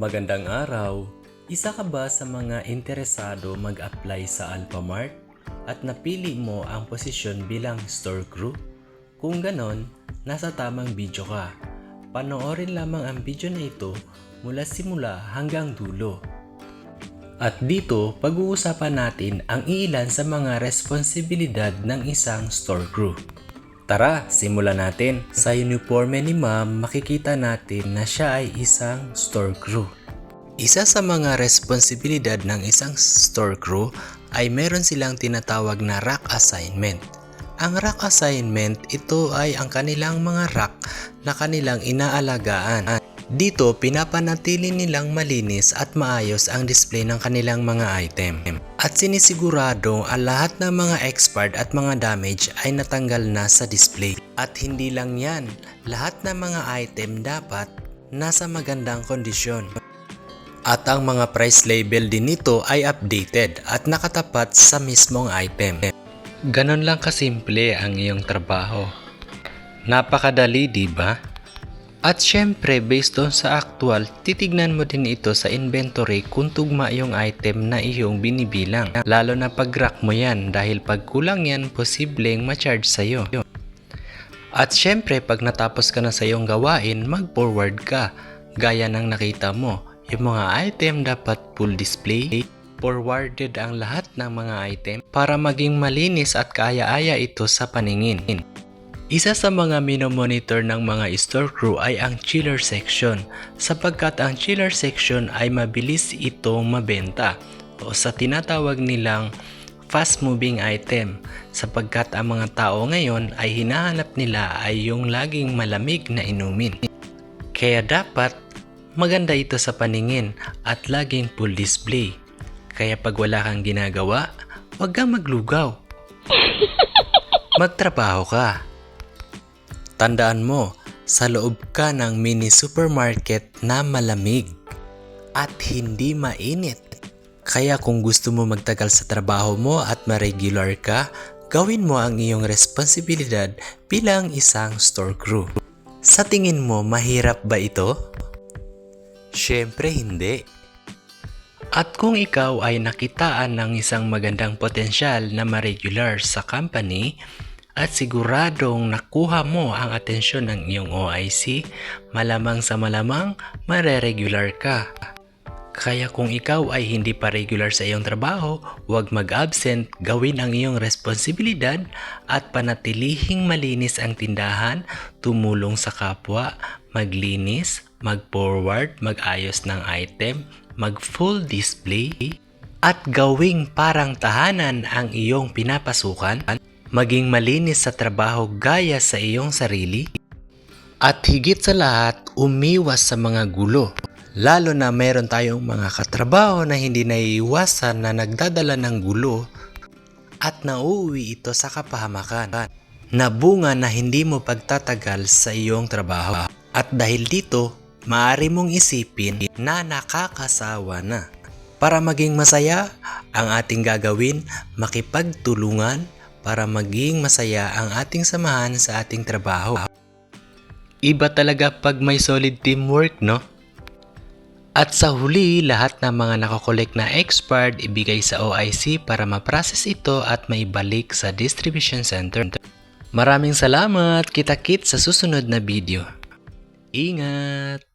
Magandang araw! Isa ka ba sa mga interesado mag-apply sa Alphamart at napili mo ang posisyon bilang store crew? Kung ganon, nasa tamang video ka. Panoorin lamang ang video na ito mula simula hanggang dulo. At dito, pag-uusapan natin ang ilan sa mga responsibilidad ng isang store crew. Tara, simulan natin. Sa uniforme ni ma'am, makikita natin na siya ay isang store crew. Isa sa mga responsibilidad ng isang store crew ay meron silang tinatawag na rack assignment. Ang rack assignment, ito ay ang kanilang mga rack na kanilang inaalagaan. Dito, pinapanatili nilang malinis at maayos ang display ng kanilang mga item. At sinisigurado ang lahat ng mga expired at mga damage ay natanggal na sa display. At hindi lang yan, lahat ng mga item dapat nasa magandang kondisyon. At ang mga price label din nito ay updated at nakatapat sa mismong item. Ganon lang kasimple ang iyong trabaho. Napakadali, di ba? At syempre, based on sa actual, titignan mo din ito sa inventory kung tugma yung item na iyong binibilang. Lalo na pag rack mo yan dahil pag kulang yan, posibleng ma-charge sa'yo. At syempre, pag natapos ka na sa iyong gawain, mag-forward ka. Gaya ng nakita mo, yung mga item dapat full display. Forwarded ang lahat ng mga item para maging malinis at kaaya-aya ito sa paningin. Isa sa mga minomonitor ng mga store crew ay ang chiller section sapagkat ang chiller section ay mabilis itong mabenta o sa tinatawag nilang fast moving item sapagkat ang mga tao ngayon ay hinahanap nila ay yung laging malamig na inumin. Kaya dapat maganda ito sa paningin at laging full display. Kaya pag wala kang ginagawa, huwag kang maglugaw. Magtrabaho ka. Tandaan mo, sa loob ka ng mini supermarket na malamig at hindi mainit. Kaya kung gusto mo magtagal sa trabaho mo at ma-regular ka, gawin mo ang iyong responsibilidad bilang isang store crew. Sa tingin mo, mahirap ba ito? Siyempre hindi. At kung ikaw ay nakitaan ng isang magandang potensyal na ma-regular sa company, at siguradong nakuha mo ang atensyon ng iyong OIC, malamang sa malamang mareregular ka. Kaya kung ikaw ay hindi pa regular sa iyong trabaho, huwag mag-absent, gawin ang iyong responsibilidad at panatilihing malinis ang tindahan, tumulong sa kapwa, maglinis, mag-forward, mag-ayos ng item, mag-full display, at gawing parang tahanan ang iyong pinapasukan maging malinis sa trabaho gaya sa iyong sarili, at higit sa lahat, umiwas sa mga gulo. Lalo na meron tayong mga katrabaho na hindi naiiwasan na nagdadala ng gulo at nauuwi ito sa kapahamakan na bunga na hindi mo pagtatagal sa iyong trabaho. At dahil dito, maaari mong isipin na nakakasawa na. Para maging masaya, ang ating gagawin, makipagtulungan, para maging masaya ang ating samahan sa ating trabaho. Iba talaga pag may solid teamwork, no? At sa huli, lahat ng mga nakakolek na expired ibigay sa OIC para ma-process ito at maibalik sa distribution center. Maraming salamat! Kita-kit sa susunod na video. Ingat!